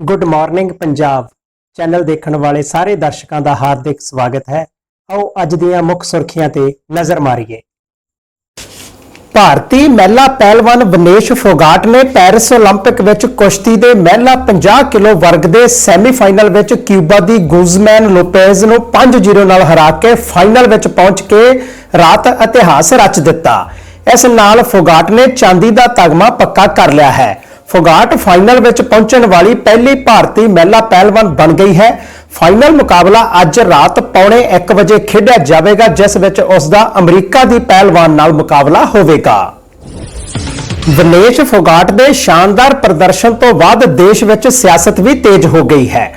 Good morning Punjab channel ਦੇਖਣ ਵਾਲੇ ਸਾਰੇ ਦਰਸ਼ਕਾਂ ਦਾ ਹਾਰਦਿਕ ਸਵਾਗਤ ਹੈ ਆਓ ਅੱਜ ਦੀਆਂ ਮੁੱਖ ਸੁਰਖੀਆਂ ਤੇ ਨਜ਼ਰ ਮਾਰੀਏ ਭਾਰਤੀ ਮਹਿਲਾ ਪਹਿਲਵਾਨ ਵਿਨੇਸ਼ ਫੋਗਾਟ ਨੇ ਪੈਰਿਸ 올림픽 ਵਿੱਚ ਕੁਸ਼ਤੀ ਦੇ ਮਹਿਲਾ 50 ਕਿਲੋ ਵਰਗ ਦੇ ਸੈਮੀਫਾਈਨਲ ਵਿੱਚ ਕਿਊਬਾ ਦੀ ਗੁਜ਼ਮੈਨ ਲੋਪੇਜ਼ ਨੂੰ 5-0 ਨਾਲ ਹਰਾ ਕੇ ਫਾਈਨਲ ਵਿੱਚ ਪਹੁੰਚ ਕੇ ਰਾਤ ਇਤਿਹਾਸ ਰਚ ਦਿੱਤਾ ਇਸ ਨਾਲ ਫੋਗਾਟ ਨੇ ਚਾਂਦੀ ਦਾ ਤਗਮਾ ਪੱਕਾ ਕਰ ਲਿਆ ਹੈ ਫੋਗਾਟ ਫਾਈਨਲ ਵਿੱਚ ਪਹੁੰਚਣ ਵਾਲੀ ਪਹਿਲੀ ਭਾਰਤੀ ਮਹਿਲਾ ਪਹਿਲਵਾਨ ਬਣ ਗਈ ਹੈ। ਫਾਈਨਲ ਮੁਕਾਬਲਾ ਅੱਜ ਰਾਤ ਪੌਣੇ 1 ਵਜੇ ਖੇਡਿਆ ਜਾਵੇਗਾ, ਜਿਸ ਵਿੱਚ ਉਸ ਦਾ ਅਮਰੀਕਾ ਦੀ ਪਹਿਲਵਾਨ ਨਾਲ ਮੁਕਾਬਲਾ ਹੋਵੇਗਾ। ਵਿਨੇਸ਼ ਫੋਗਾਟ ਦੇ ਸ਼ਾਨਦਾਰ ਪ੍ਰਦਰਸ਼ਨ ਤੋਂ ਬਾਅਦ ਦੇਸ਼ ਵਿੱਚ ਸਿਆਸਤ ਵੀ ਤੇਜ਼ ਹੋ ਗਈ ਹੈ।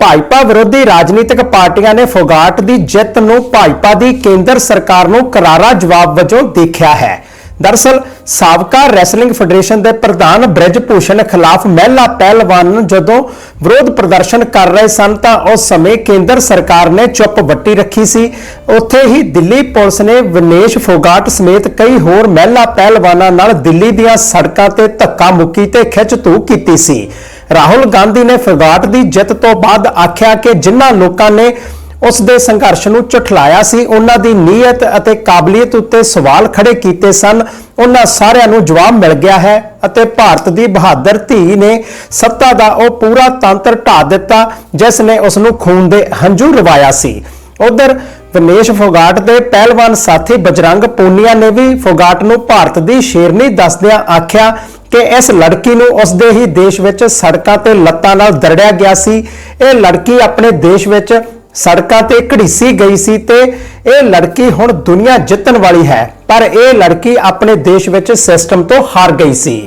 ਭਾਜਪਾ ਵਿਰੋਧੀ ਰਾਜਨੀਤਿਕ ਪਾਰਟੀਆਂ ਨੇ ਫੋਗਾਟ ਦੀ ਜਿੱਤ ਨੂੰ ਭਾਜਪਾ ਦੀ ਕੇਂਦਰ ਸਰਕਾਰ ਨੂੰ ਕਰਾਰਾ ਜਵਾਬ ਵਜੋਂ ਦੇਖਿਆ ਹੈ। ਦਰਅਸਲ ਸਾਬਕਾ ਰੈਸਲਿੰਗ ਫੈਡਰੇਸ਼ਨ ਦੇ ਪ੍ਰਧਾਨ ਬ੍ਰਿਜ ਭੂਸ਼ਣ ਖਿਲਾਫ ਮਹਿਲਾ ਪਹਿਲਵਾਨ ਜਦੋਂ ਵਿਰੋਧ ਪ੍ਰਦਰਸ਼ਨ ਕਰ ਰਹੇ ਸਨ ਤਾਂ ਉਸ ਸਮੇਂ ਕੇਂਦਰ ਸਰਕਾਰ ਨੇ ਚੁੱਪ ਵੱਟੀ ਰੱਖੀ ਸੀ। ਉੱਥੇ ਹੀ ਦਿੱਲੀ ਪੁਲਿਸ ਨੇ ਵਿਨੇਸ਼ ਫੋਗਾਟ ਸਮੇਤ ਕਈ ਹੋਰ ਮਹਿਲਾ ਪਹਿਲਵਾਨਾਂ ਨਾਲ ਦਿੱਲੀ ਦੀਆਂ ਸੜਕਾਂ ਤੇ ਧੱਕਾ ਮੁੱਕੀ ਤੇ ਖਿੱਚ ਧੂ ਕੀਤੀ ਸੀ। ਰਾਹੁਲ ਗਾਂਧੀ ਨੇ ਫੋਗਾਟ ਦੀ ਜਿੱਤ ਤੋਂ ਬਾਅਦ ਆਖਿਆ ਕਿ ਜਿਨ੍ਹਾਂ ਲੋਕਾਂ ਨੇ ਉਸ ਦੇ ਸੰਘਰਸ਼ ਨੂੰ ਝੁਠਲਾਇਆ ਸੀ। ਉਹਨਾਂ ਦੀ ਨੀਅਤ ਅਤੇ ਕਾਬਲੀਅਤ ਉੱਤੇ ਸਵਾਲ ਖੜੇ ਕੀਤੇ ਸਨ। ਉਹਨਾਂ ਸਾਰਿਆਂ ਨੂੰ ਜਵਾਬ ਮਿਲ ਗਿਆ ਹੈ ਅਤੇ ਭਾਰਤ ਦੀ ਬਹਾਦਰ ਧੀ ਨੇ ਸੱਤਾ ਦਾ ਉਹ ਪੂਰਾ ਤੰਤਰ ਢਾ ਦਿੱਤਾ, ਜਿਸ ਨੇ ਉਸ ਨੂੰ ਖੂਨ ਦੇ ਹੰਝੂ ਰਵਾਇਆ ਸੀ। ਉਧਰ ਵਿਨੇਸ਼ ਫੋਗਾਟ ਦੇ ਪਹਿਲਵਾਨ ਸਾਥੀ ਬਜਰੰਗ ਪੂਨੀਆ ਨੇ ਵੀ ਫੋਗਾਟ ਨੂੰ ਭਾਰਤ ਦੀ ਸ਼ੇਰਨੀ ਦੱਸਦਿਆਂ ਆਖਿਆ ਕਿ ਇਸ ਲੜਕੀ ਨੂੰ ਉਸ ਦੇ ਹੀ ਦੇਸ਼ ਵਿੱਚ ਸੜਕਾਂ ਤੇ ਲੱਤਾਂ ਨਾਲ ਦਰੜਿਆ ਗਿਆ ਸੀ। ਇਹ ਲੜਕੀ ਆਪਣੇ ਦੇਸ਼ ਵਿੱਚ ਸੜਕਾਂ ਤੇ ਘੜੀਸੀ ਗਈ ਸੀ ਤੇ ਇਹ ਲੜਕੀ ਹੁਣ ਦੁਨੀਆ ਜਿੱਤਣ ਵਾਲੀ ਹੈ ਪਰ ਇਹ ਲੜਕੀ ਆਪਣੇ ਦੇਸ਼ ਵਿੱਚ ਸਿਸਟਮ ਤੋਂ ਹਾਰ ਗਈ ਸੀ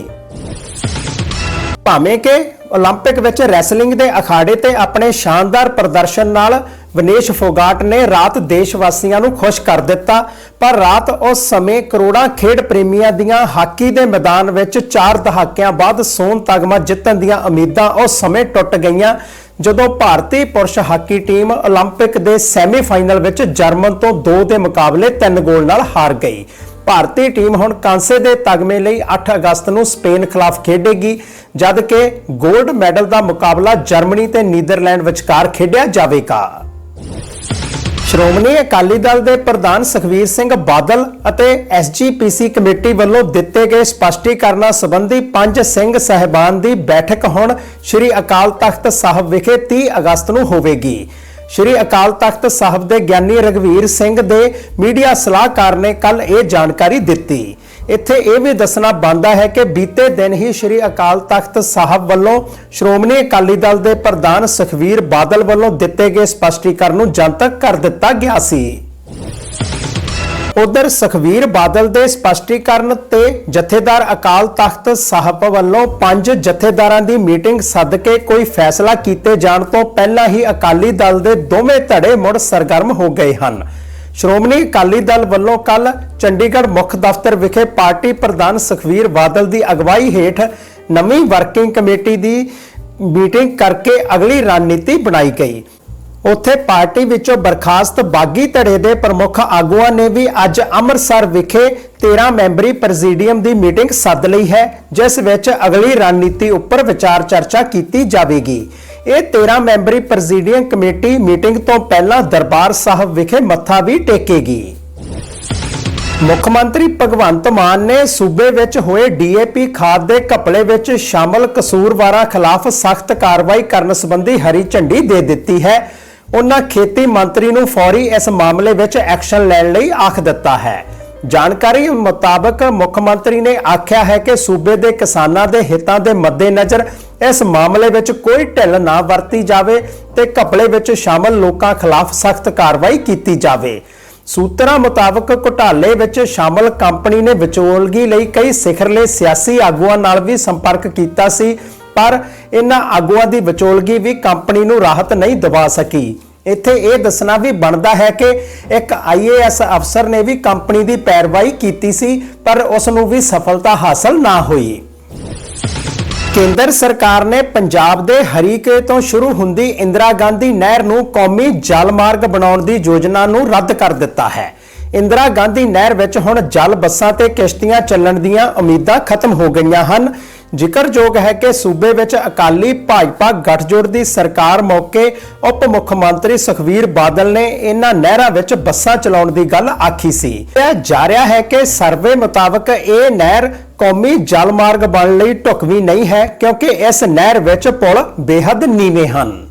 ਭਾਵੇਂ ਕਿ 올림픽 ਵਿੱਚ ਰੈਸਲਿੰਗ ਦੇ ਅਖਾੜੇ ਤੇ ਆਪਣੇ ਸ਼ਾਨਦਾਰ ਪ੍ਰਦਰਸ਼ਨ ਨਾਲ ਵਿਨੇਸ਼ ਫੋਗਾਟ ਨੇ ਰਾਤ ਦੇਸ਼ ਵਾਸੀਆਂ ਨੂੰ ਖੁਸ਼ ਕਰ ਦਿੱਤਾ, ਪਰ ਰਾਤ ਉਸ ਸਮੇਂ ਕਰੋੜਾਂ ਖੇਡ ਪ੍ਰੇਮੀਆਂ ਦੀਆਂ ਹਾਕੀ ਦੇ ਮੈਦਾਨ ਵਿੱਚ ਚਾਰ ਦਹਾਕਿਆਂ ਬਾਅਦ ਸੋਨ ਤਗਮਾ ਜਿੱਤਣ ਦੀਆਂ ਉਮੀਦਾਂ ਉਸ ਸਮੇਂ ਟੁੱਟ ਗਈਆਂ, ਜਦੋਂ ਭਾਰਤੀ ਪੁਰਸ਼ ਹਾਕੀ ਟੀਮ 올림픽 ਦੇ ਸੈਮੀਫਾਈਨਲ ਵਿੱਚ ਜਰਮਨ ਤੋਂ 2 ਦੇ ਮੁਕਾਬਲੇ 3 ਗੋਲ ਨਾਲ ਹਾਰ ਗਈ। ਭਾਰਤੀ ਟੀਮ ਹੁਣ ਕਾਂਸੇ ਦੇ ਤਗਮੇ ਲਈ 8 ਅਗਸਤ ਨੂੰ ਸਪੇਨ ਖਿਲਾਫ ਖੇਡੇਗੀ ਜਦ ਕਿ 골ਡ ਮੈਡਲ ਦਾ ਮੁਕਾਬਲਾ ਜਰਮਨੀ ਤੇ ਨੀਦਰਲੈਂਡ ਵਿਚਕਾਰ ਖੇਡਿਆ ਜਾਵੇਗਾ। ਸ਼੍ਰੋਮਣੀ ਅਕਾਲੀ ਦਲ ਦੇ ਪ੍ਰਧਾਨ ਸੁਖਵੀਰ ਸਿੰਘ ਬਾਦਲ ਅਤੇ ਐਸਜੀਪੀਸੀ ਕਮੇਟੀ ਵੱਲੋਂ ਦਿੱਤੇ ਗਏ ਸਪਸ਼ਟੀਕਰਨਾਂ ਸੰਬੰਧੀ ਪੰਜ ਸਿੰਘ ਸਹਿਬਾਨ ਦੀ ਬੈਠਕ ਹੁਣ ਸ੍ਰੀ ਅਕਾਲ ਤਖਤ ਸਾਹਿਬ ਵਿਖੇ 30 ਅਗਸਤ ਨੂੰ ਹੋਵੇਗੀ। ਸ੍ਰੀ ਅਕਾਲ ਤਖਤ ਸਾਹਿਬ ਦੇ ਗਿਆਨੀ ਰਗਵੀਰ ਸਿੰਘ ਦੇ ਮੀਡੀਆ ਸਲਾਹਕਾਰ ਨੇ ਕੱਲ ਇਹ ਜਾਣਕਾਰੀ ਦਿੱਤੀ। ਇੱਥੇ ਇਹ ਵੀ ਦੱਸਣਾ ਬਣਦਾ ਹੈ ਕਿ ਬੀਤੇ ਦਿਨ ਹੀ ਸ੍ਰੀ ਅਕਾਲ ਤਖਤ ਸਾਹਿਬ ਵੱਲੋਂ ਸ਼੍ਰੋਮਣੀ ਅਕਾਲੀ ਦਲ ਦੇ ਪ੍ਰਧਾਨ ਸੁਖਵੀਰ ਬਾਦਲ ਵੱਲੋਂ ਦਿੱਤੇ ਗਏ ਸਪਸ਼ਟੀਕਰਨ ਨੂੰ ਜਨਤਕ ਕਰ ਦਿੱਤਾ ਗਿਆ ਸੀ। ਉਧਰ ਸੁਖਵੀਰ ਬਾਦਲ ਦੇ ਸਪਸ਼ਟੀਕਰਨ ਤੇ ਜਥੇਦਾਰ ਅਕਾਲ ਤਖਤ ਸਾਹਿਬ ਵੱਲੋਂ ਪੰਜ ਜਥੇਦਾਰਾਂ ਦੀ ਮੀਟਿੰਗ ਸੱਦ ਕੇ ਕੋਈ ਫੈਸਲਾ ਕੀਤੇ ਜਾਣ ਤੋਂ ਪਹਿਲਾਂ ਹੀ ਅਕਾਲੀ ਦਲ ਦੇ ਦੋਵੇਂ ਧੜੇ ਮੁੜ ਸਰਗਰਮ ਹੋ ਗਏ ਹਨ। ਸ਼੍ਰੋਮਣੀ ਅਕਾਲੀ ਦਲ ਵੱਲੋਂ ਕੱਲ ਚੰਡੀਗੜ੍ਹ ਮੁੱਖ ਦਫ਼ਤਰ ਵਿਖੇ ਪਾਰਟੀ ਪ੍ਰਧਾਨ ਸੁਖਵੀਰ ਬਾਦਲ ਦੀ ਅਗਵਾਈ ਹੇਠ ਨਵੀਂ ਵਰਕਿੰਗ ਕਮੇਟੀ ਦੀ ਮੀਟਿੰਗ ਕਰਕੇ ਅਗਲੀ ਰਣਨੀਤੀ ਬਣਾਈ ਗਈ। ਉੱਥੇ ਪਾਰਟੀ ਵਿੱਚੋਂ ਬਰਖਾਸਤ ਬਾਗੀ ਧੜੇ ਦੇ ਪ੍ਰਮੁੱਖ ਆਗੂਆਂ ਨੇ ਵੀ ਅੱਜ ਅੰਮ੍ਰਿਤਸਰ ਵਿਖੇ 13 ਮੈਂਬਰੀ ਪ੍ਰੈਜ਼ੀਡੀਅਮ ਦੀ ਮੀਟਿੰਗ ਸੱਦ ਲਈ ਹੈ, ਜਿਸ ਵਿੱਚ ਅਗਲੀ ਰਣਨੀਤੀ ਉੱਪਰ ਵਿਚਾਰ ਚਰਚਾ ਕੀਤੀ ਜਾਵੇਗੀ। ਇਹ 13 ਮੈਂਬਰੀ ਪ੍ਰੈਜ਼ੀਡੀਅਮ ਕਮੇਟੀ ਮੀਟਿੰਗ ਤੋਂ ਪਹਿਲਾਂ ਦਰਬਾਰ ਸਾਹਿਬ ਵਿਖੇ ਮੱਥਾ ਵੀ ਟੇਕੇਗੀ। ਮੁੱਖ ਮੰਤਰੀ ਭਗਵੰਤ ਮਾਨ ਨੇ ਸੂਬੇ ਵਿੱਚ ਹੋਏ ਡੀਏਪੀ ਖਾਦ ਦੇ ਘਪਲੇ ਵਿੱਚ ਸ਼ਾਮਲ ਕਸੂਰਵਾਰਾਂ ਖਿਲਾਫ ਸਖਤ ਕਾਰਵਾਈ ਕਰਨ ਸੰਬੰਧੀ ਹਰੀ ਝੰਡੀ ਦੇ ਦਿੱਤੀ ਹੈ। ਉਹਨਾਂ ਖੇਤੀ ਮੰਤਰੀ ਨੂੰ ਫੌਰੀ ਇਸ ਮਾਮਲੇ ਵਿੱਚ ਐਕਸ਼ਨ ਲੈਣ ਲਈ ਆਖ ਦਿੱਤਾ ਹੈ। ਜਾਣਕਾਰੀ ਮੁਤਾਬਕ ਮੁੱਖ ਮੰਤਰੀ ਨੇ ਆਖਿਆ ਹੈ ਕਿ ਸੂਬੇ ਦੇ ਕਿਸਾਨਾਂ ਦੇ ਹਿੱਤਾਂ ਦੇ ਮੱਦੇਨਜ਼ਰ ਇਸ ਮਾਮਲੇ ਵਿੱਚ ਕੋਈ ਢਿੱਲ ਨਾ ਵਰਤੀ ਜਾਵੇ ਤੇ ਘਪਲੇ ਵਿੱਚ ਸ਼ਾਮਲ ਲੋਕਾਂ ਖਿਲਾਫ ਸਖਤ ਕਾਰਵਾਈ ਕੀਤੀ ਜਾਵੇ। ਸੂਤਰਾਂ ਮੁਤਾਬਕ ਘੁਟਾਲੇ ਵਿੱਚ ਸ਼ਾਮਲ ਕੰਪਨੀ ਨੇ ਵਿਚੋਲਗੀ ਲਈ ਕਈ ਸਿਖਰਲੇ ਸਿਆਸੀ ਆਗੂਆਂ ਨਾਲ ਵੀ ਸੰਪਰਕ ਕੀਤਾ ਸੀ, ਪਰ ਇਹਨਾਂ ਆਗੂਆਂ ਦੀ ਵਿਚੋਲਗੀ ਵੀ ਕੰਪਨੀ ਨੂੰ ਰਾਹਤ ਨਹੀਂ ਦਿਵਾ ਸਕੀ। ਇੱਥੇ ਇਹ ਦੱਸਣਾ ਵੀ ਬਣਦਾ ਹੈ ਕਿ ਇੱਕ ਆਈਏਐਸ ਅਫਸਰ ਨੇ ਵੀ ਕੰਪਨੀ ਦੀ ਪੈਰਵਾਈ ਕੀਤੀ ਸੀ, ਪਰ ਉਸ ਨੂੰ ਵੀ ਸਫਲਤਾ ਹਾਸਲ ਨਾ ਹੋਈ। ਕੇਂਦਰ ਸਰਕਾਰ ਨੇ ਪੰਜਾਬ ਦੇ ਹਰੀਕੇ ਤੋਂ ਸ਼ੁਰੂ ਹੁੰਦੀ ਇੰਦਰਾ ਗਾਂਧੀ ਨਹਿਰ ਨੂੰ ਕੌਮੀ ਜਲ ਮਾਰਗ ਬਣਾਉਣ ਦੀ ਯੋਜਨਾ ਨੂੰ ਰੱਦ ਕਰ ਦਿੱਤਾ ਹੈ। ਇੰਦਰਾ ਗਾਂਧੀ ਨਹਿਰ ਵਿੱਚ ਹੁਣ ਜਲ ਬੱਸਾਂ ਤੇ ਕਿਸ਼ਤੀਆਂ ਚੱਲਣ ਦੀਆਂ ਉਮੀਦਾਂ ਖਤਮ ਹੋ ਗਈਆਂ ਹਨ। ਜ਼ਿਕਰਯੋਗ ਹੈ ਕਿ ਸੂਬੇ ਵਿੱਚ ਅਕਾਲੀ ਭਾਜਪਾ ਗੱਠਜੋੜ ਦੀ ਸਰਕਾਰ ਮੌਕੇ ਉਪ ਮੁੱਖ ਮੰਤਰੀ ਸੁਖਵੀਰ ਬਾਦਲ ਨੇ ਇਹਨਾਂ ਨਹਿਰਾਂ ਵਿੱਚ ਬੱਸਾਂ ਚਲਾਉਣ ਦੀ ਗੱਲ ਆਖੀ ਸੀ। ਇਹ ਜਾ ਰਿਹਾ ਹੈ ਕਿ ਸਰਵੇ ਮੁਤਾਬਕ ਇਹ ਨਹਿਰ ਕੌਮੀ ਜਲ ਮਾਰਗ ਬਣ ਲਈ ਢੁਕਵੀਂ ਨਹੀਂ ਹੈ, ਕਿਉਂਕਿ ਇਸ ਨਹਿਰ ਵਿੱਚ ਪੁਲ ਬੇਹੱਦ ਨੀਵੇਂ ਹਨ।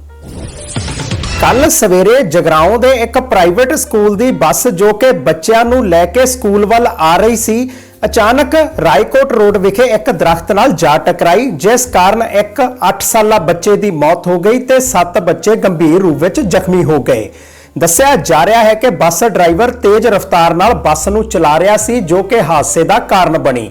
ਕੱਲ ਸਵੇਰੇ ਜਗਰਾਉਂ ਦੇ ਇੱਕ ਪ੍ਰਾਈਵੇਟ ਸਕੂਲ ਦੀ ਬੱਸ ਜੋ ਕਿ ਬੱਚਿਆਂ ਨੂੰ ਲੈ ਕੇ ਸਕੂਲ ਵੱਲ ਆ ਰਹੀ ਸੀ ਅਚਾਨਕ ਰਾਏਕੋਟ ਰੋਡ ਵਿਖੇ ਇੱਕ ਦਰਖਤ ਨਾਲ ਜਾ ਟਕਰਾਈ, ਜਿਸ ਕਾਰਨ ਇੱਕ 8 ਸਾਲਾ ਬੱਚੇ ਦੀ ਮੌਤ ਹੋ ਗਈ ਤੇ 7 ਬੱਚੇ ਗੰਭੀਰ ਰੂਪ ਵਿੱਚ ਜ਼ਖਮੀ ਹੋ ਗਏ। ਦੱਸਿਆ ਜਾ ਰਿਹਾ ਹੈ ਕਿ ਬੱਸ ਡਰਾਈਵਰ ਤੇਜ਼ ਰਫ਼ਤਾਰ ਨਾਲ ਬੱਸ ਨੂੰ ਚਲਾ ਰਿਹਾ ਸੀ, ਜੋ ਕਿ ਹਾਦਸੇ ਦਾ ਕਾਰਨ ਬਣੀ।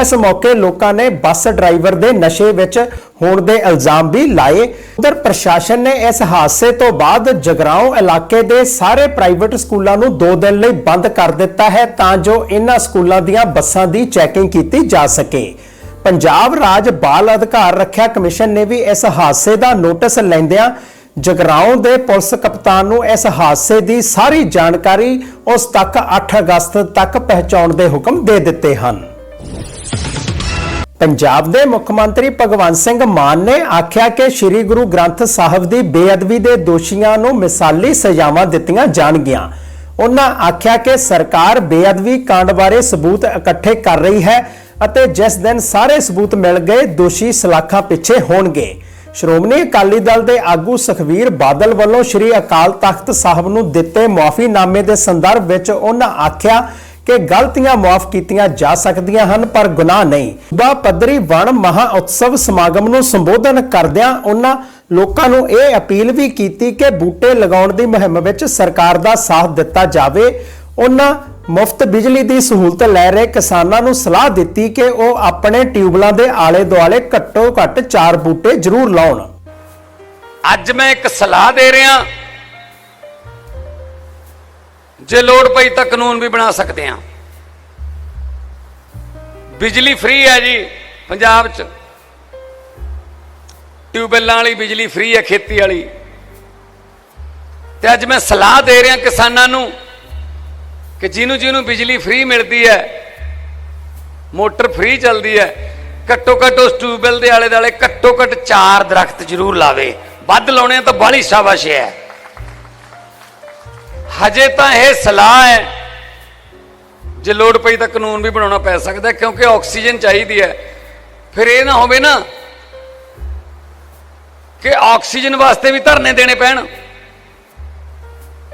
ਇਸ ਮੌਕੇ ਲੋਕਾਂ ਨੇ ਬੱਸ ਡਰਾਈਵਰ ਦੇ ਨਸ਼ੇ ਵਿੱਚ ਹੋਣ ਦੇ ਇਲਜ਼ਾਮ ਵੀ ਲਾਏ। ਉਧਰ ਪ੍ਰਸ਼ਾਸਨ ਨੇ ਇਸ ਹਾਦਸੇ ਤੋਂ ਬਾਅਦ ਜਗਰਾਉਂ ਇਲਾਕੇ ਦੇ ਸਾਰੇ ਪ੍ਰਾਈਵੇਟ ਸਕੂਲਾਂ ਨੂੰ 2 ਦਿਨ ਲਈ ਬੰਦ ਕਰ ਦਿੱਤਾ ਹੈ, ਤਾਂ ਜੋ ਇਹਨਾਂ ਸਕੂਲਾਂ ਦੀਆਂ ਬੱਸਾਂ ਦੀ ਚੈਕਿੰਗ ਕੀਤੀ ਜਾ ਸਕੇ। ਪੰਜਾਬ ਰਾਜ ਬਾਲ ਅਧਿਕਾਰ ਰੱਖਿਆ ਕਮਿਸ਼ਨ ਨੇ ਵੀ ਇਸ ਹਾਦਸੇ ਦਾ ਨੋਟਿਸ ਲੈਂਦਿਆਂ ਜਗਰਾਉਂ ਦੇ ਪੁਲਿਸ ਕਪਤਾਨ ਨੂੰ ਇਸ ਹਾਦਸੇ ਦੀ ਸਾਰੀ ਜਾਣਕਾਰੀ ਉਸ ਤੱਕ 8 ਅਗਸਤ ਤੱਕ ਪਹੁੰਚਾਉਣ ਦੇ ਹੁਕਮ ਦੇ ਦਿੱਤੇ ਹਨ। ਪੰਜਾਬ ਦੇ ਮੁੱਖ ਮੰਤਰੀ ਭਗਵੰਤ ਸਿੰਘ ਮਾਨ ਨੇ ਆਖਿਆ ਕਿ ਸ੍ਰੀ ਗੁਰੂ ਗ੍ਰੰਥ ਸਾਹਿਬ ਦੀ ਬੇਅਦਬੀ ਦੇ ਦੋਸ਼ੀਆਂ ਨੂੰ ਮਿਸਾਲੀ ਸਜ਼ਾਵਾਂ ਦਿੱਤੀਆਂ ਜਾਣਗੀਆਂ। ਉਹਨਾਂ ਆਖਿਆ ਕਿ ਸਰਕਾਰ ਬੇਅਦਬੀ ਕਾਂਡ ਬਾਰੇ ਸਬੂਤ ਇਕੱਠੇ ਕਰ ਰਹੀ ਹੈ ਅਤੇ ਜਿਸ ਦਿਨ ਸਾਰੇ ਸਬੂਤ ਮਿਲ ਗਏ, ਦੋਸ਼ੀ ਸਲਾਖਾਂ ਪਿੱਛੇ ਹੋਣਗੇ। ਸ਼੍ਰੋਮਣੀ ਅਕਾਲੀ ਦਲ ਦੇ ਆਗੂ ਸੁਖਵੀਰ ਬਾਦਲ ਵੱਲੋਂ ਸ੍ਰੀ ਅਕਾਲ ਤਖਤ ਸਾਹਿਬ ਨੂੰ ਦਿੱਤੇ ਮੁਆਫੀਨਾਮੇ ਦੇ ਸੰਦਰਭ ਵਿੱਚ ਉਹਨਾਂ ਆਖਿਆ ਕਿ ਗਲਤੀਆਂ ਮਾਫ ਕੀਤੀਆਂ ਜਾ ਸਕਦੀਆਂ ਹਨ, ਪਰ ਗੁਨਾਹ ਨਹੀਂ। ਬਾ ਪੱਧਰੀ ਵਣ ਮਹਾ ਉਤਸਵ ਸਮਾਗਮ ਨੂੰ ਸੰਬੋਧਨ ਕਰਦਿਆਂ ਉਹਨਾਂ ਲੋਕਾਂ ਨੂੰ ਇਹ ਅਪੀਲ ਵੀ ਕੀਤੀ ਕਿ ਬੂਟੇ ਲਗਾਉਣ ਦੀ ਮੁਹਿੰਮ ਵਿੱਚ ਸਰਕਾਰ ਦਾ ਸਾਥ ਦਿੱਤਾ ਜਾਵੇ। ਉਹਨਾਂ ਮੁਫਤ ਬਿਜਲੀ ਦੀ ਸਹੂਲਤ ਲੈ ਰਹੇ ਕਿਸਾਨਾਂ ਨੂੰ ਸਲਾਹ ਦਿੱਤੀ ਕਿ ਉਹ ਆਪਣੇ ਟਿਊਬਲਾਂ ਦੇ ਆਲੇ ਦੁਆਲੇ ਘੱਟੋ ਘੱਟ 4 ਬੂਟੇ ਜ਼ਰੂਰ ਲਾਉਣ। ਅੱਜ ਮੈਂ ਇੱਕ ਸਲਾਹ ਦੇ ਰਿਹਾ। ਜੇ ਲੋੜ ਪਈ ਤਾਂ ਕਾਨੂੰਨ ਵੀ ਬਣਾ ਸਕਦੇ ਆ ਬਿਜਲੀ ਫ੍ਰੀ ਹੈ ਜੀ, ਪੰਜਾਬ 'ਚ। ਟਿਊਬਵੈੱਲਾਂ ਵਾਲੀ ਬਿਜਲੀ ਫ੍ਰੀ ਹੈ, ਖੇਤੀ ਵਾਲੀ। ਤੇ ਅੱਜ ਮੈਂ ਸਲਾਹ ਦੇ ਰਿਹਾ ਕਿਸਾਨਾਂ ਨੂੰ ਕਿ ਜਿਹਨੂੰ ਜਿਹਨੂੰ ਬਿਜਲੀ ਫ੍ਰੀ ਮਿਲਦੀ ਹੈ, ਮੋਟਰ ਫ੍ਰੀ ਚੱਲਦੀ ਹੈ, ਘੱਟੋ ਘੱਟ ਉਸ ਟਿਊਬਵੈੱਲ ਦੇ ਆਲੇ ਦੁਆਲੇ ਘੱਟੋ ਘੱਟ 4 ਦਰਖਤ ਜ਼ਰੂਰ ਲਾਵੇ। ਵੱਧ ਲਾਉਣੇ ਤਾਂ ਬਾਹਲੀ ਸ਼ਾਬਾਸ਼ ਹੈ। ਹਜੇ ਤਾਂ ਇਹ ਸਲਾਹ ਹੈ, ਜੇ ਲੋੜ ਪਈ ਤਾਂ ਕਾਨੂੰਨ ਵੀ ਬਣਾਉਣਾ ਪੈ ਸਕਦਾ ਕਿਉਂਕਿ ਆਕਸੀਜਨ ਚਾਹੀਦੀ ਹੈ। ਫਿਰ ਇਹ ਨਾ ਹੋਵੇ ਨਾ ਕਿ ਆਕਸੀਜਨ ਵਾਸਤੇ ਵੀ ਧਰਨੇ ਦੇਣੇ ਪੈਣ।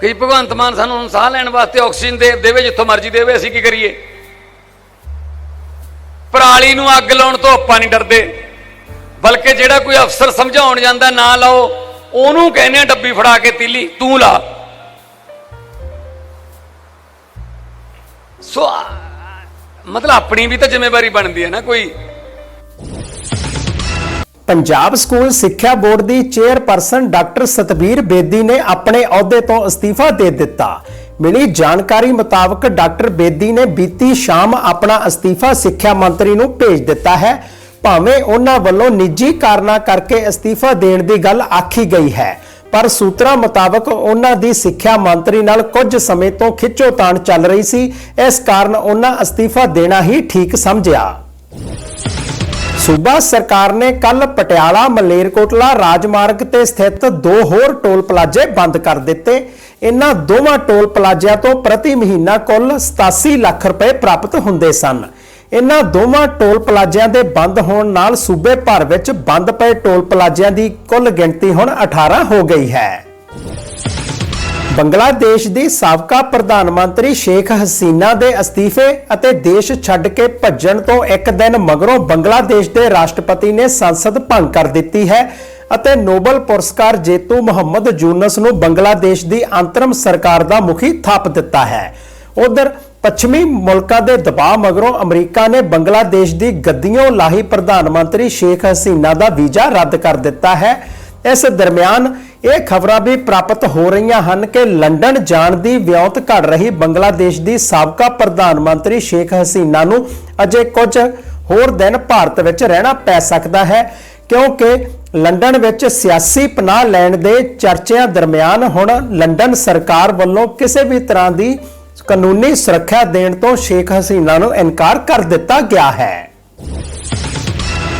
ਕਈ ਭਗਵੰਤ ਮਾਨ ਸਾਨੂੰ ਹੁਣ ਸਾਹ ਲੈਣ ਵਾਸਤੇ ਆਕਸੀਜਨ ਦੇ ਦੇਵੇ, ਜਿੱਥੋਂ ਮਰਜ਼ੀ ਦੇਵੇ, ਅਸੀਂ ਕੀ ਕਰੀਏ? ਪਰਾਲੀ ਨੂੰ ਅੱਗ ਲਾਉਣ ਤੋਂ ਆਪਾਂ ਨਹੀਂ ਡਰਦੇ। ਬਲਕਿ ਜਿਹੜਾ ਕੋਈ ਅਫਸਰ ਸਮਝਾਉਣ ਜਾਂਦਾ, ਨਾ ਲਾਓ, ਉਹਨੂੰ ਕਹਿੰਦੇ ਆ ਡੱਬੀ ਫੜਾ ਕੇ ਤੀਲੀ, ਤੂੰ ਲਾ। ਸੋ ਮਤਲਬ ਆਪਣੀ ਵੀ ਤਾਂ ਜ਼ਿੰਮੇਵਾਰੀ ਬਣਦੀ ਹੈ ਨਾ ਕੋਈ। ਪੰਜਾਬ ਸਕੂਲ ਸਿੱਖਿਆ ਬੋਰਡ ਦੀ ਚੇਅਰਪਰਸਨ ਡਾਕਟਰ ਸਤਬੀਰ ਬੇਦੀ ਨੇ ਆਪਣੇ ਅਹੁਦੇ ਤੋਂ ਅਸਤੀਫਾ ਦੇ ਦਿੱਤਾ। ਮਿਲੀ ਜਾਣਕਾਰੀ ਮੁਤਾਬਕ ਡਾਕਟਰ ਬੇਦੀ ਨੇ ਬੀਤੀ ਸ਼ਾਮ ਆਪਣਾ ਅਸਤੀਫਾ ਸਿੱਖਿਆ ਮੰਤਰੀ ਨੂੰ ਭੇਜ ਦਿੱਤਾ ਹੈ। ਭਾਵੇਂ ਉਹਨਾਂ ਵੱਲੋਂ ਨਿੱਜੀ ਕਾਰਨਾਂ ਕਰਕੇ ਅਸਤੀਫਾ ਦੇਣ ਦੀ ਗੱਲ ਆਖੀ ਗਈ ਹੈ, ਪਰ ਸੂਤਰਾਂ ਮੁਤਾਬਕ ਉਹਨਾਂ ਦੀ ਸਿੱਖਿਆ ਮੰਤਰੀ ਨਾਲ ਕੁਝ ਸਮੇਂ ਤੋਂ ਖਿੱਚੋਤਾਣ ਚੱਲ ਰਹੀ ਸੀ। ਇਸ ਕਾਰਨ ਉਹਨਾਂ ਅਸਤੀਫਾ ਦੇਣਾ ਹੀ ਠੀਕ ਸਮਝਿਆ। ਸੂਬਾ ਸਰਕਾਰ ਨੇ ਕੱਲ ਪਟਿਆਲਾ, ਮਲੇਰਕੋਟਲਾ, ਰਾਜਮਾਰਗ ਤੇ ਸਥਿਤ ਦੋ ਹੋਰ ਟੋਲ ਪਲਾਜ਼ੇ ਬੰਦ ਕਰ ਦਿੱਤੇ। ਇਨ੍ਹਾਂ ਦੋਵਾਂ ਟੋਲ ਪਲਾਜ਼ਿਆਂ ਤੋਂ ਪ੍ਰਤੀ ਮਹੀਨਾ ਕੁੱਲ 87 ਲੱਖ ਰੁਪਏ ਪ੍ਰਾਪਤ ਹੁੰਦੇ ਸਨ। ਇਨ੍ਹਾਂ ਦੋਵਾਂ ਟੋਲ ਪਲਾਜ਼ਿਆਂ ਦੇ ਬੰਦ ਹੋਣ ਨਾਲ ਸੂਬੇ ਭਰ ਵਿੱਚ ਬੰਦ ਪਏ ਟੋਲ ਪਲਾਜ਼ਿਆਂ ਦੀ ਕੁੱਲ ਗਿਣਤੀ ਹੁਣ 18 ਹੋ ਗਈ ਹੈ। ਬੰਗਲਾਦੇਸ਼ ਦੀ ਸਾਬਕਾ ਪ੍ਰਧਾਨ ਮੰਤਰੀ ਸ਼ੇਖ ਹਸੀਨਾ ਦੇ ਅਸਤੀਫੇ ਅਤੇ ਦੇਸ਼ ਛੱਡ ਕੇ ਭੱਜਣ ਤੋਂ ਇੱਕ ਦਿਨ ਮਗਰੋਂ ਬੰਗਲਾਦੇਸ਼ ਦੇ ਰਾਸ਼ਟਰਪਤੀ ਨੇ ਸੰਸਦ ਭੰਗ ਕਰ ਦਿੱਤੀ ਹੈ ਅਤੇ ਨੋਬਲ ਪੁਰਸਕਾਰ ਜੇਤੂ ਮੁਹੰਮਦ ਯੂਨਸ ਨੂੰ ਬੰਗਲਾਦੇਸ਼ ਦੀ ਅੰਤਰਮ ਸਰਕਾਰ ਦਾ ਮੁਖੀ ਥਾਪ ਦਿੱਤਾ ਹੈ। ਉਧਰ ਪੱਛਮੀ ਮੁਲਕਾਂ ਦੇ ਦਬਾਅ ਮਗਰੋਂ ਅਮਰੀਕਾ ਨੇ ਬੰਗਲਾਦੇਸ਼ ਦੀ ਗੱਦੀਆਂ ਲਾਹੀ ਪ੍ਰਧਾਨ ਮੰਤਰੀ ਸ਼ੇਖ ਹਸੀਨਾ ਦਾ ਵੀਜ਼ਾ ਰੱਦ ਕਰ ਦਿੱਤਾ ਹੈ। ਇਸ ਦਰਮਿਆਨ ਇਹ ਖਬਰਾਂ ਵੀ ਪ੍ਰਾਪਤ ਹੋ ਰਹੀਆਂ ਹਨ ਕਿ ਲੰਡਨ ਜਾਣ ਦੀ ਵਿਉਂਤ ਘੜ ਰਹੀ ਬੰਗਲਾਦੇਸ਼ ਦੀ ਸਾਬਕਾ ਪ੍ਰਧਾਨ ਮੰਤਰੀ ਸ਼ੇਖ ਹਸੀਨਾ ਨੂੰ ਅਜੇ ਕੁਝ ਹੋਰ ਦਿਨ ਭਾਰਤ ਵਿੱਚ ਰਹਿਣਾ ਪੈ ਸਕਦਾ ਹੈ, ਕਿਉਂਕਿ ਲੰਡਨ ਵਿੱਚ ਸਿਆਸੀ ਪਨਾਹ ਲੈਣ ਦੇ ਚਰਚਿਆਂ ਦਰਮਿਆਨ ਹੁਣ ਲੰਡਨ ਸਰਕਾਰ ਵੱਲੋਂ ਕਿਸੇ ਵੀ ਤਰ੍ਹਾਂ ਦੀ ਕਾਨੂੰਨੀ ਸੁਰੱਖਿਆ ਦੇਣ ਤੋਂ ਸ਼ੇਖ ਹਸੀਨਾ ਨੂੰ ਇਨਕਾਰ ਕਰ ਦਿੱਤਾ ਗਿਆ ਹੈ।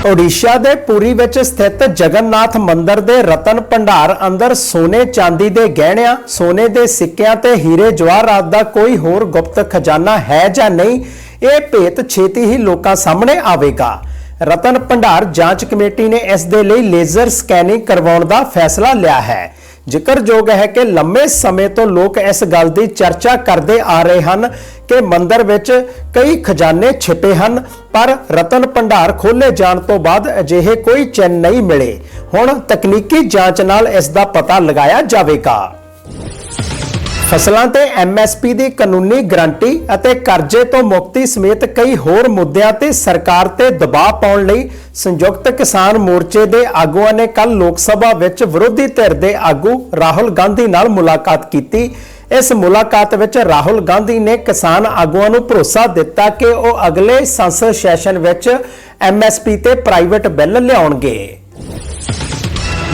ਓਡੀਸ਼ਾ ਦੇ ਪੁਰੀ ਵਿੱਚ ਸਥਿਤ ਜਗਨਨਾਥ ਮੰਦਿਰ ਦੇ ਰਤਨ ਭੰਡਾਰ ਅੰਦਰ ਸੋਨੇ ਚਾਂਦੀ ਦੇ ਗਹਿਣਿਆਂ, ਸੋਨੇ ਦੇ ਸਿੱਕਿਆਂ ਤੇ ਹੀਰੇ ਜਵਾਹਰਾਤ ਦਾ ਕੋਈ ਹੋਰ ਗੁਪਤ ਖਜ਼ਾਨਾ ਹੈ ਜਾਂ ਨਹੀਂ, ਇਹ ਭੇਤ ਛੇਤੀ ਹੀ ਲੋਕਾਂ ਸਾਹਮਣੇ ਆਵੇਗਾ। ਰਤਨ ਭੰਡਾਰ ਜਾਂਚ ਕਮੇਟੀ ਨੇ ਇਸ ਦੇ ਲਈ ਲੇਜ਼ਰ ਸਕੈਨਿੰਗ ਕਰਵਾਉਣ ਦਾ ਫੈਸਲਾ ਲਿਆ ਹੈ। ਜ਼ਿਕਰਯੋਗ ਹੈ ਕਿ ਲੰਮੇ ਸਮੇਂ ਤੋਂ ਲੋਕ ਇਸ ਗੱਲ ਦੀ ਚਰਚਾ ਕਰਦੇ ਆ ਰਹੇ ਹਨ ਕਿ ਮੰਦਰ ਵਿੱਚ ਕਈ ਖਜ਼ਾਨੇ ਛਿਪੇ ਹਨ, ਪਰ ਰਤਨ ਭੰਡਾਰ ਖੋਲੇ ਜਾਣ ਤੋਂ ਬਾਅਦ ਅਜਿਹੇ ਕੋਈ ਚਿੰਨ੍ਹ ਨਹੀਂ ਮਿਲੇ। ਹੁਣ ਤਕਨੀਕੀ ਜਾਂਚ ਨਾਲ ਇਸ ਦਾ ਪਤਾ ਲਗਾਇਆ ਜਾਵੇਗਾ। ਫਸਲਾਂ ਤੇ ਐਮਐਸਪੀ ਦੀ ਕਾਨੂੰਨੀ ਗਰੰਟੀ ਅਤੇ ਕਰਜ਼ੇ ਤੋਂ ਮੁਕਤੀ ਸਮੇਤ ਕਈ ਹੋਰ ਮੁੱਦਿਆਂ ਤੇ ਸਰਕਾਰ ਤੇ ਦਬਾਅ ਪਾਉਣ ਲਈ ਸੰਯੁਕਤ ਕਿਸਾਨ ਮੋਰਚੇ ਦੇ ਆਗੂਆਂ ਨੇ ਕੱਲ ਲੋਕ ਸਭਾ ਵਿੱਚ ਵਿਰੋਧੀ ਧਿਰ ਦੇ ਆਗੂ ਰਾਹੁਲ ਗਾਂਧੀ ਨਾਲ ਮੁਲਾਕਾਤ ਕੀਤੀ। ਇਸ ਮੁਲਾਕਾਤ ਵਿੱਚ ਰਾਹੁਲ ਗਾਂਧੀ ਨੇ ਕਿਸਾਨ ਆਗੂਆਂ ਨੂੰ ਭਰੋਸਾ ਦਿੱਤਾ ਕਿ ਉਹ ਅਗਲੇ ਸੰਸਦ ਸੈਸ਼ਨ ਵਿੱਚ ਐਮਐਸਪੀ ਤੇ ਪ੍ਰਾਈਵੇਟ ਬਿੱਲ ਲਿਆਉਣਗੇ।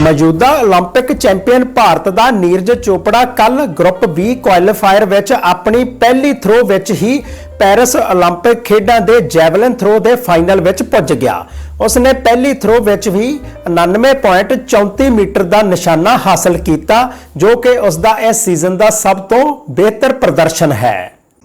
ਮੌਜੂਦਾ 올림픽 ਚੈਂਪੀਅਨ ਭਾਰਤ ਦਾ ਨੀਰਜ ਚੋਪੜਾ ਕੱਲ ਗਰੁੱਪ ਬੀ ਕੁਆਲੀਫਾਇਰ ਵਿੱਚ ਆਪਣੀ ਪਹਿਲੀ ਥਰੋ ਵਿੱਚ ਹੀ ਪੈਰਿਸ 올림픽 ਖੇਡਾਂ ਦੇ ਜੈਵਲਿਨ ਥਰੋ ਦੇ ਫਾਈਨਲ ਵਿੱਚ ਪੁੱਜ ਗਿਆ ਉਸਨੇ ਪਹਿਲੀ ਥਰੋ ਵਿੱਚ ਵੀ 99.34 ਮੀਟਰ ਦਾ ਨਿਸ਼ਾਨਾ ਹਾਸਲ ਕੀਤਾ ਜੋ ਕਿ ਉਸ ਦਾ ਇਸ ਸੀਜ਼ਨ ਦਾ ਸਭ ਤੋਂ ਬਿਹਤਰ ਪ੍ਰਦਰਸ਼ਨ ਹੈ